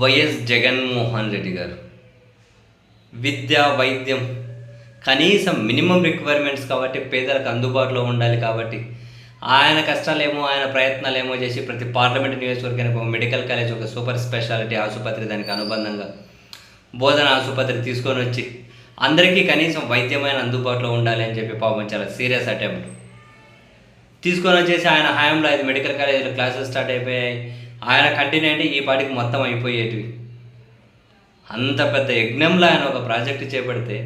YS Jaganmohan Reddy గారు. విద్య వైద్యం కనీసం మినిమం రిక్వైర్మెంట్స్ కాబట్టి పేదలకు అందుబాటులో ఉండాలి కాబట్టి ఆయన కష్టాలేమో ఆయన ప్రయత్నాలేమో చేసి ప్రతి పార్లమెంట్ నియోజకవర్గానికి ఒక మెడికల్ కాలేజ్ ఒక సూపర్ స్పెషాలిటీ ఆసుపత్రి దానికి అనుబంధంగా బోధన ఆసుపత్రి తీసుకొని వచ్చి అందరికీ కనీసం వైద్యమైన అందుబాటులో ఉండాలి అని చెప్పి పాపం చాలా సీరియస్ అటెంప్ట్. తీసుకొని వచ్చేసి ఆయన హయాంలో ఐదు మెడికల్ కాలేజీలో క్లాసెస్ స్టార్ట్ అయిపోయాయి. ఆయన కంటిన్యూ అంటే ఈ పాటికి మొత్తం అయిపోయేటివి. అంత పెద్ద యజ్ఞంలో ఆయన ఒక ప్రాజెక్టు చేపడితే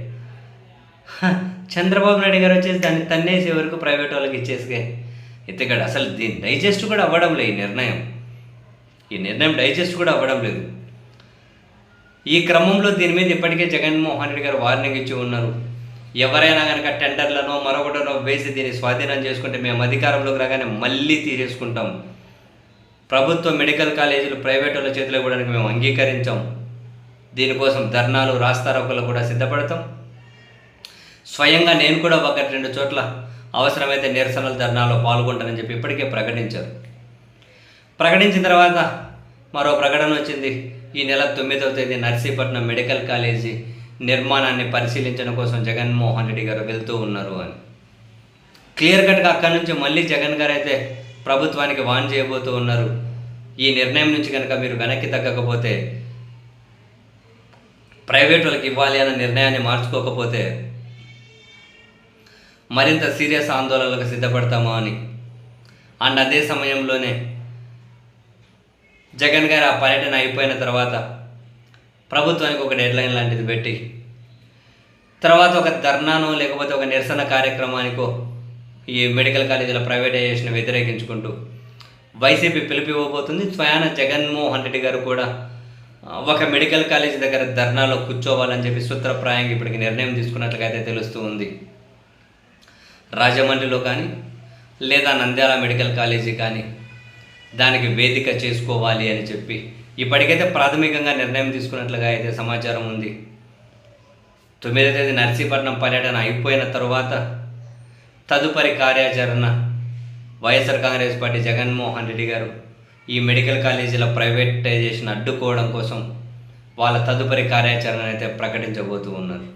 చంద్రబాబు నాయుడు గారు వచ్చేసి దాన్ని తన్నేసే వరకు ప్రైవేట్ వాళ్ళకి ఇచ్చేసి ఇక్కడ అసలు దీని డైజెస్ట్ కూడా అవ్వడం లేదు ఈ నిర్ణయం. ఈ నిర్ణయం డైజెస్ట్ కూడా అవ్వడం లేదు. ఈ క్రమంలో దీని మీద ఇప్పటికే జగన్మోహన్ రెడ్డి గారు వార్నింగ్ ఇచ్చి ఉన్నారు. ఎవరైనా కనుక టెండర్లను మరొకటనో వేసి దీన్ని స్వాధీనం చేసుకుంటే మేము అధికారంలోకి రాగానే మళ్ళీ తీసేసుకుంటాం. ప్రభుత్వ మెడికల్ కాలేజీలు ప్రైవేట్ వాళ్ళ చేతిలో ఇవ్వడానికి మేము అంగీకరించాం. దీనికోసం ధర్నాలు రాస్తారోకలు కూడా సిద్ధపడతాం. స్వయంగా నేను కూడా ఒకటి రెండు చోట్ల అవసరమైతే నిరసనల ధర్నాలో పాల్గొంటానని చెప్పి ఇప్పటికే ప్రకటించారు. ప్రకటించిన తర్వాత మరో ప్రకటన వచ్చింది. ఈ నెల తొమ్మిదవ తేదీ నర్సీపట్నం మెడికల్ కాలేజీ నిర్మాణాన్ని పరిశీలించడం కోసం జగన్మోహన్ రెడ్డి గారు వెళ్తూ ఉన్నారు అని. క్లియర్ కట్గా అక్కడి నుంచి మళ్ళీ జగన్ గారు అయితే ప్రభుత్వానికి వాన్ చేయబోతూ ఉన్నారు. ఈ నిర్ణయం నుంచి కనుక మీరు వెనక్కి తగ్గకపోతే ప్రైవేట్ వాళ్ళకి ఇవ్వాలి అన్న నిర్ణయాన్ని మార్చుకోకపోతే మరింత సీరియస్ ఆందోళనలకు సిద్ధపడతామా అని. అండ్ అదే సమయంలోనే జగన్ గారు ఆ పర్యటన అయిపోయిన తర్వాత ప్రభుత్వానికి ఒక డెడ్లైన్ లాంటిది పెట్టి తర్వాత ఒక ధర్నానో లేకపోతే ఒక నిరసన కార్యక్రమానికో ఈ మెడికల్ కాలేజీల ప్రైవేటైజేషన్ వ్యతిరేకించుకుంటూ వైసీపీ పిలుపు ఇవ్వబోతుంది స్వయాన జగన్మోహన్ రెడ్డి గారు కూడా ఒక మెడికల్ కాలేజీ దగ్గర ధర్నాలో కూర్చోవాలని చెప్పి సూత్రప్రాయంగా ఇప్పటికి నిర్ణయం తీసుకున్నట్లుగా అయితే తెలుస్తూ ఉంది. రాజమండ్రిలో కానీ లేదా నంద్యాల మెడికల్ కాలేజీ కానీ దానికి వేదిక చేసుకోవాలి అని చెప్పి ఇప్పటికైతే ప్రాథమికంగా నిర్ణయం తీసుకున్నట్లుగా అయితే సమాచారం ఉంది. తొమ్మిదో తేదీ నర్సీపట్నం పర్యటన అయిపోయిన తర్వాత తదుపరి కార్యాచరణ వైఎస్ఆర్ కాంగ్రెస్ పార్టీ జగన్మోహన్ రెడ్డి గారు ఈ మెడికల్ కాలేజీల ప్రైవేటైజేషన్ అడ్డుకోవడం కోసం వాళ్ళ తదుపరి కార్యాచరణ అయితే ప్రకటించబోతూ ఉన్నారు.